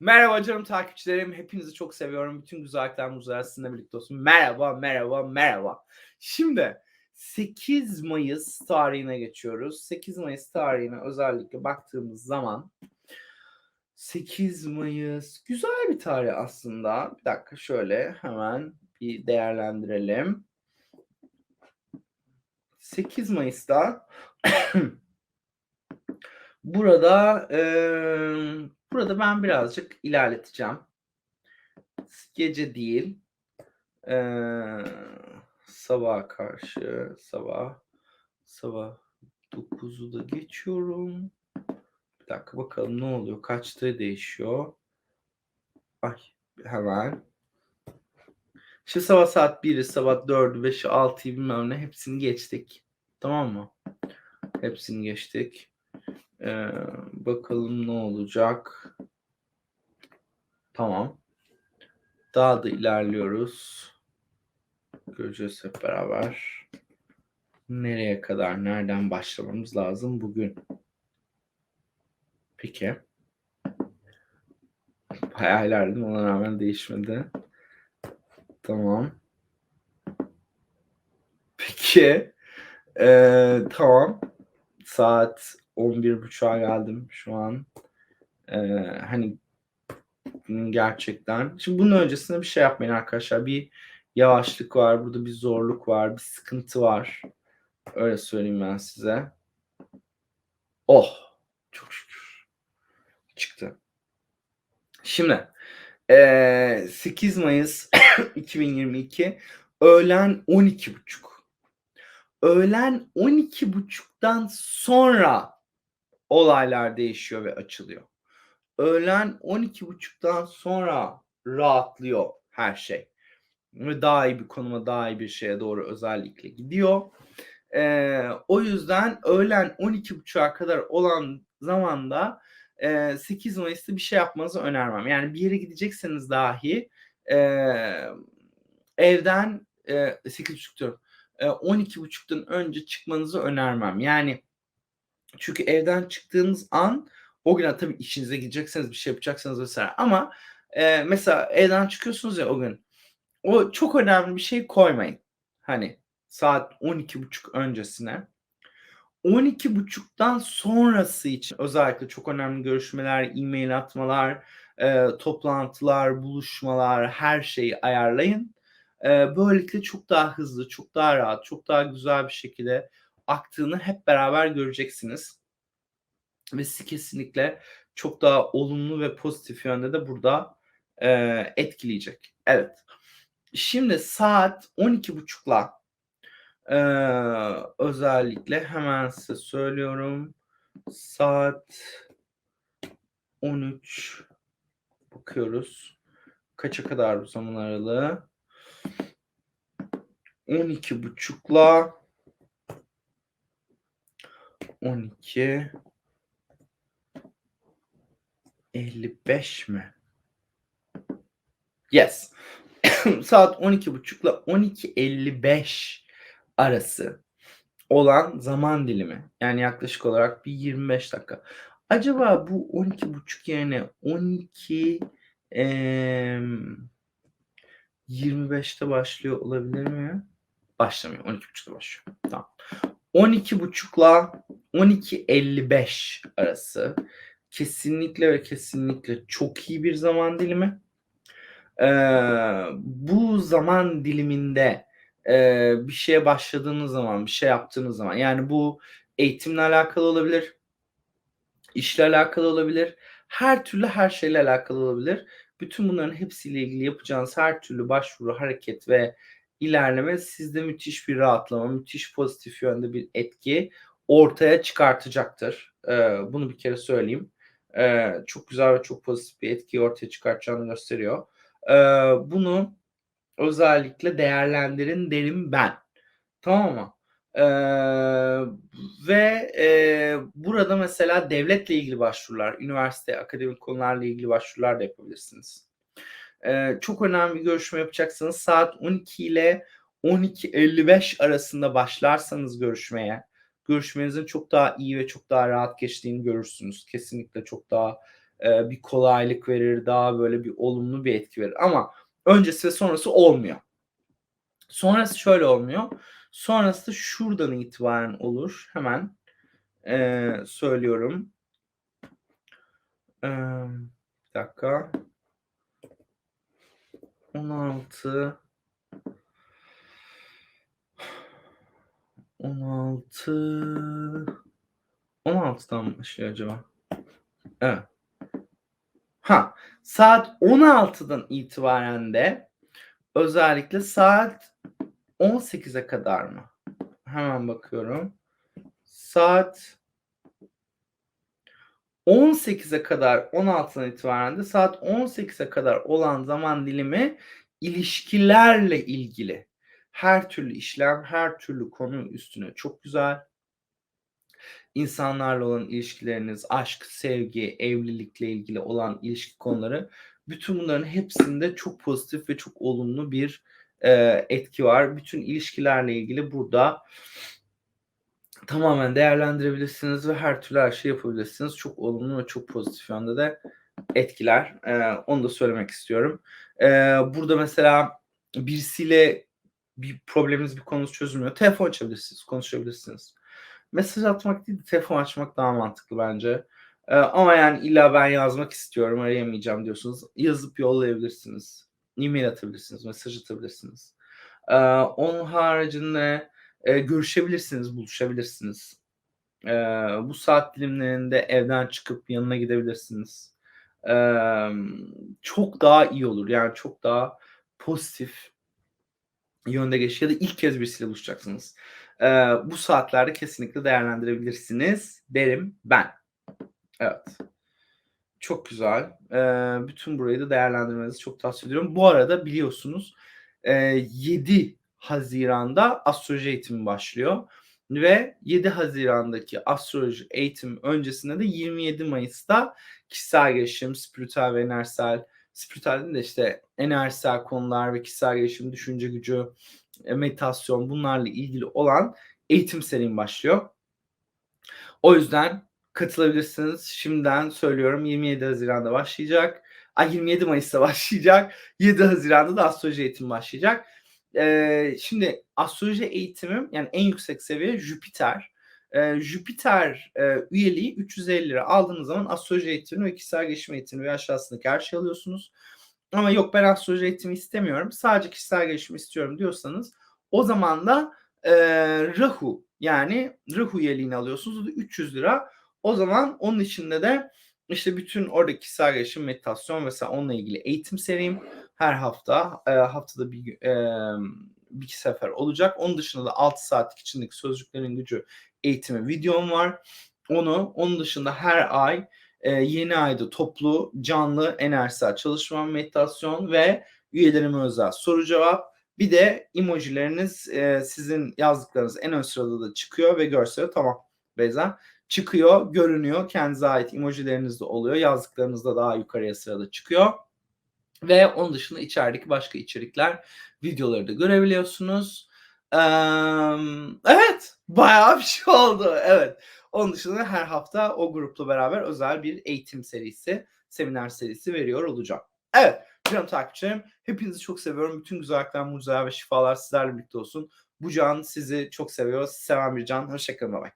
Merhaba canım takipçilerim. Hepinizi çok seviyorum. Bütün güzellikler muzeler sizinle birlikte olsun. Merhaba, merhaba, merhaba. Şimdi 8 Mayıs tarihine geçiyoruz. 8 Mayıs tarihine özellikle baktığımız zaman 8 Mayıs güzel bir tarih aslında. Bir dakika şöyle hemen bir değerlendirelim. 8 Mayıs'ta burada eee Burada ben birazcık ilerleteceğim. Gece değil. Ee, sabaha karşı sabah sabah 9'u da geçiyorum. Bir dakika bakalım ne oluyor? Kaçta değişiyor? Ay hemen. Şimdi sabah saat 1'i, sabah 4'ü, 5'i, 6'yı bilmem ne hepsini geçtik. Tamam mı? Hepsini geçtik. Ee, bakalım ne olacak. Tamam. Daha da ilerliyoruz. Göreceğiz hep beraber. Nereye kadar, nereden başlamamız lazım bugün? Peki. Bayağı ilerledim ona rağmen değişmedi. Tamam. Peki. Ee, tamam. Saat 11.30'a geldim şu an. Ee, hani gerçekten. Şimdi bunun öncesinde bir şey yapmayın arkadaşlar. Bir yavaşlık var. Burada bir zorluk var. Bir sıkıntı var. Öyle söyleyeyim ben size. Oh. Çok şükür. Çıktı. Şimdi ee, 8 Mayıs 2022 öğlen 12.30. Öğlen 12.30'dan sonra olaylar değişiyor ve açılıyor. Öğlen 12.30'dan sonra rahatlıyor her şey. Ve daha iyi bir konuma, daha iyi bir şeye doğru özellikle gidiyor. Ee, o yüzden öğlen 12.30'a kadar olan zamanda e, 8 Mayıs'ta bir şey yapmanızı önermem. Yani bir yere gidecekseniz dahi e, evden e, 8.30 diyorum. E, 12.30'dan önce çıkmanızı önermem. Yani çünkü evden çıktığınız an o gün tabii işinize gidecekseniz bir şey yapacaksınız vesaire ama e, mesela evden çıkıyorsunuz ya o gün o çok önemli bir şey koymayın. Hani saat 12.30 öncesine. 12.30'dan sonrası için özellikle çok önemli görüşmeler, e-mail atmalar, e, toplantılar, buluşmalar her şeyi ayarlayın. E, böylelikle çok daha hızlı, çok daha rahat, çok daha güzel bir şekilde aktığını hep beraber göreceksiniz. Ve sizi kesinlikle çok daha olumlu ve pozitif yönde de burada e, etkileyecek. Evet. Şimdi saat 12.30'la e, özellikle hemen size söylüyorum. Saat 13 bakıyoruz. Kaça kadar bu zaman aralığı? 12.30'la 12 55 mi? Yes. Saat 12.30 ile 12.55 arası olan zaman dilimi. Yani yaklaşık olarak bir 25 dakika. Acaba bu 12.30 yerine 12 e, 25'te başlıyor olabilir mi? Başlamıyor. 12.30'da başlıyor. Tamam. 12.30'la 12.55 arası kesinlikle ve kesinlikle çok iyi bir zaman dilimi. Ee, bu zaman diliminde e, bir şeye başladığınız zaman, bir şey yaptığınız zaman yani bu eğitimle alakalı olabilir, işle alakalı olabilir, her türlü her şeyle alakalı olabilir. Bütün bunların hepsiyle ilgili yapacağınız her türlü başvuru, hareket ve ilerleme sizde müthiş bir rahatlama, müthiş pozitif yönde bir etki ortaya çıkartacaktır. Ee, bunu bir kere söyleyeyim. Ee, çok güzel ve çok pozitif bir etki ortaya çıkartacağını gösteriyor. Ee, bunu özellikle değerlendirin derim ben. Tamam mı? Ee, ve e, burada mesela devletle ilgili başvurular, üniversite, akademik konularla ilgili başvurular da yapabilirsiniz. Ee, çok önemli bir görüşme yapacaksanız saat 12 ile 12.55 arasında başlarsanız görüşmeye görüşmenizin çok daha iyi ve çok daha rahat geçtiğini görürsünüz. Kesinlikle çok daha eee, bir kolaylık verir, daha böyle bir olumlu bir etki verir ama öncesi ve sonrası olmuyor. Sonrası şöyle olmuyor. Sonrası şuradan itibaren olur. Hemen, eee, söylüyorum. Emm, bir dakika. 16 16 16'dan mı başlıyor acaba? Evet. Ha, saat 16'dan itibaren de özellikle saat 18'e kadar mı? Hemen bakıyorum. Saat 18'e kadar 16'dan itibaren de saat 18'e kadar olan zaman dilimi ilişkilerle ilgili. Her türlü işlem, her türlü konu üstüne çok güzel. İnsanlarla olan ilişkileriniz, aşk, sevgi, evlilikle ilgili olan ilişki konuları bütün bunların hepsinde çok pozitif ve çok olumlu bir, eee, etki var. Bütün ilişkilerle ilgili burada tamamen değerlendirebilirsiniz ve her türlü her şeyi yapabilirsiniz. Çok olumlu ve çok pozitif yönde de etkiler. Eee, onu da söylemek istiyorum. Eee, burada mesela birisiyle bir probleminiz, bir konunuz çözülmüyor. Telefon açabilirsiniz, konuşabilirsiniz. Mesaj atmak değil de telefon açmak daha mantıklı bence. Eee, ama yani illa ben yazmak istiyorum, arayamayacağım diyorsunuz. Yazıp yollayabilirsiniz. E-mail atabilirsiniz, mesaj atabilirsiniz. Eee, onun haricinde, eee, görüşebilirsiniz, buluşabilirsiniz. Eee, bu saat dilimlerinde evden çıkıp yanına gidebilirsiniz. Emm, çok daha iyi olur. Yani çok daha pozitif yönde geçir ya da ilk kez birisiyle buluşacaksınız. Eee, bu saatlerde kesinlikle değerlendirebilirsiniz derim ben. Evet. Çok güzel. Eee, bütün burayı da değerlendirmenizi çok tavsiye ediyorum. Bu arada biliyorsunuz, eee, 7 Haziran'da astroloji eğitimi başlıyor ve 7 Haziran'daki astroloji eğitimi öncesinde de 27 Mayıs'ta kişisel gelişim, spiritüel ve enerjisel, spiritüel değil de işte enerjisel konular ve kişisel gelişim, düşünce gücü, eee, meditasyon bunlarla ilgili olan eğitim serim başlıyor. O yüzden katılabilirsiniz. Şimdiden söylüyorum 27 Haziran'da başlayacak. Ay 27 Mayıs'ta başlayacak. 7 Haziran'da da astroloji eğitimi başlayacak. Eee, şimdi astroloji eğitimim yani en yüksek seviye Jüpiter. Eee, Jüpiter, eee, üyeliği £350 aldığınız zaman astroloji eğitimi ve kişisel gelişim eğitimi ve aşağısındaki her şeyi alıyorsunuz. Ama yok ben astroloji eğitimi istemiyorum, sadece kişisel gelişim istiyorum diyorsanız o zaman da, eee, Rahu yani Rahu üyeliğini alıyorsunuz. O da £300. O zaman onun içinde de işte bütün oradaki kişisel gelişim, meditasyon vs. onunla ilgili eğitim serim her hafta, eee, haftada 1 gün, emm, 2 sefer olacak. Onun dışında da 6 saatlik içindeki sözcüklerin gücü eğitimi videom var. Onu, onun dışında her ay, eee, yeni ayda toplu, canlı, enerjisel çalışma, meditasyon ve üyelerime özel soru cevap. Bir de emojileriniz, eee, sizin yazdıklarınız en ön sırada da çıkıyor ve görseli tamam Beyza. Çıkıyor, görünüyor. Kendinize ait emojileriniz de oluyor. Yazdıklarınız da daha yukarıya sırada çıkıyor. Ve onun dışında içerideki başka içerikler, videoları da görebiliyorsunuz. Evet, bayağı bir şey oldu. Evet. Onun dışında her hafta o grupla beraber özel bir eğitim serisi, seminer serisi veriyor olacağım. Evet, canım takipçilerim, hepinizi çok seviyorum. Bütün güzellikler, mucizeler ve şifalar sizlerle birlikte olsun. Bu can sizi çok seviyor. Sizi seven bir can. Hoşça kalın. Baybay.